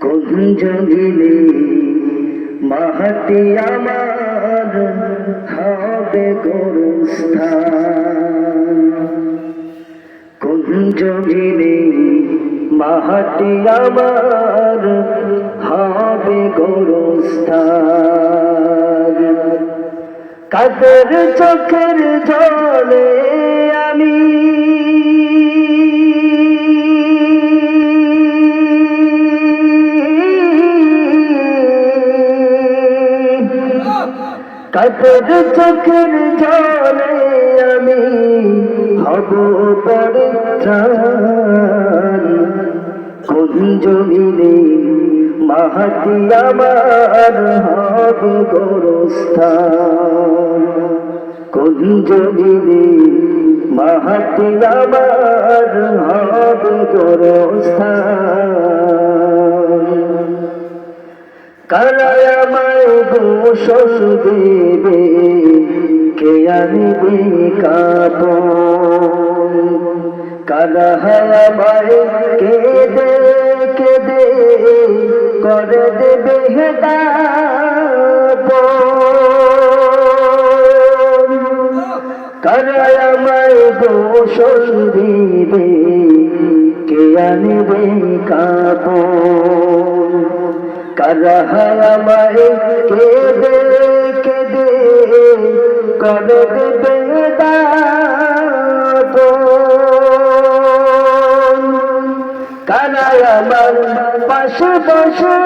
কুঞ্জ মিলে মাহাতি আমার হবে গোরস্থান। কুঞ্জ মিলে মাহাতি আমার হবে গোরস্থান। কাদের চোখের জলে আমি কাদের চোখের জলে আমি হব পরিত্রাণ কুঞ্জ মিলে মাহাতি আমার হবে গোরস্থান। কুঞ্জ মিলে মাহাতি আমার হবে গোরস্থান। গোসল দেবে কে আনবে কাপন কারায় আমায় কেঁদে কেঁদে করে দেবে হেদাপন কারায় আমায় গোসল দিবে কে আনবে কেঁদে করে দেবে দাপন কানায় আমার পাশে বসে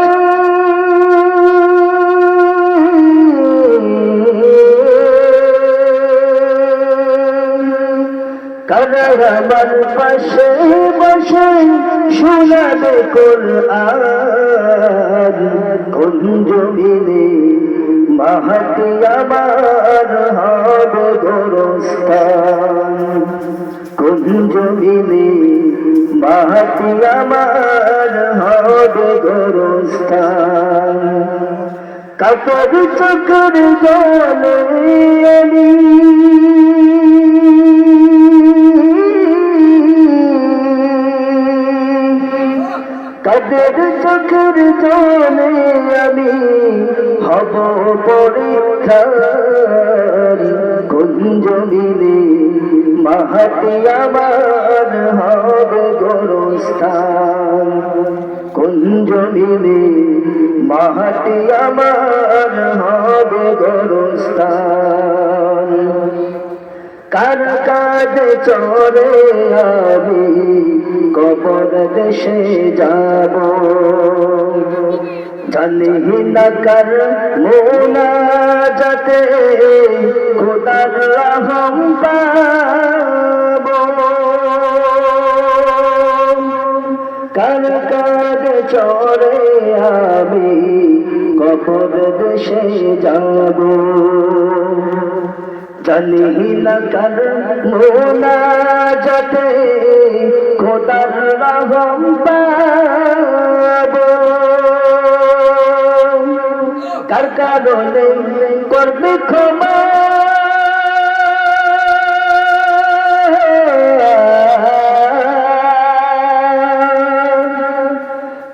কানায় আমার পাশে বসে শোনাবে কোরআন কুঞ্জ মিলে মাহাতি আমার হবে গোরস্থান। কুঞ্জ জমিনে মাহাতি আমার হবে গোরস্থান? কাপড় চকর জলে জলে আমি হব পরীক্ষার। কুঞ্জ মিলে মাহাতি আমার হবে গোরস্থান। কুঞ্জ মিলে মাহাতি আমার হবে গোরস্থান। কার কাজে চরে আমি কবর দেশে যাব? জানি না কার খোদার রহম কার কাজে চরে আমি কবর দেশে যাব। জানি না কার খোদার রহম কারণে করবে ক্ষমা।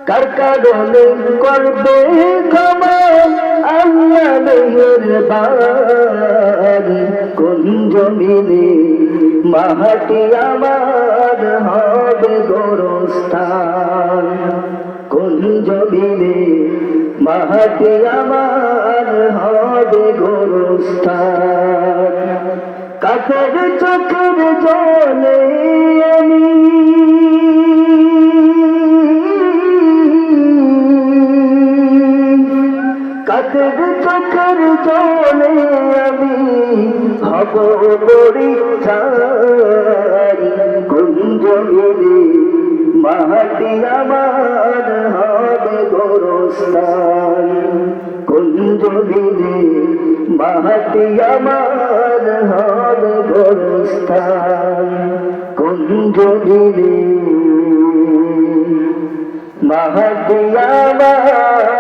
কার কারণে করবে ক্ষমা? আল্লাহ মেহেরবান। কুঞ্জ মিলে মাহাটি আমার হবে গোরস্থান? কুঞ্জ মিলে মাহাটি আমার হবে গোরস্থান। কাকের চোখের জলে আমি। কাকের চোখের জলে আমি হব পরীক্ষার কুঞ্জ মিলে মাহাটি আমার হবে গোরস্থান। যদি মাহাতি আমার হবে গোরস্থান। কোন মাহাতি আমার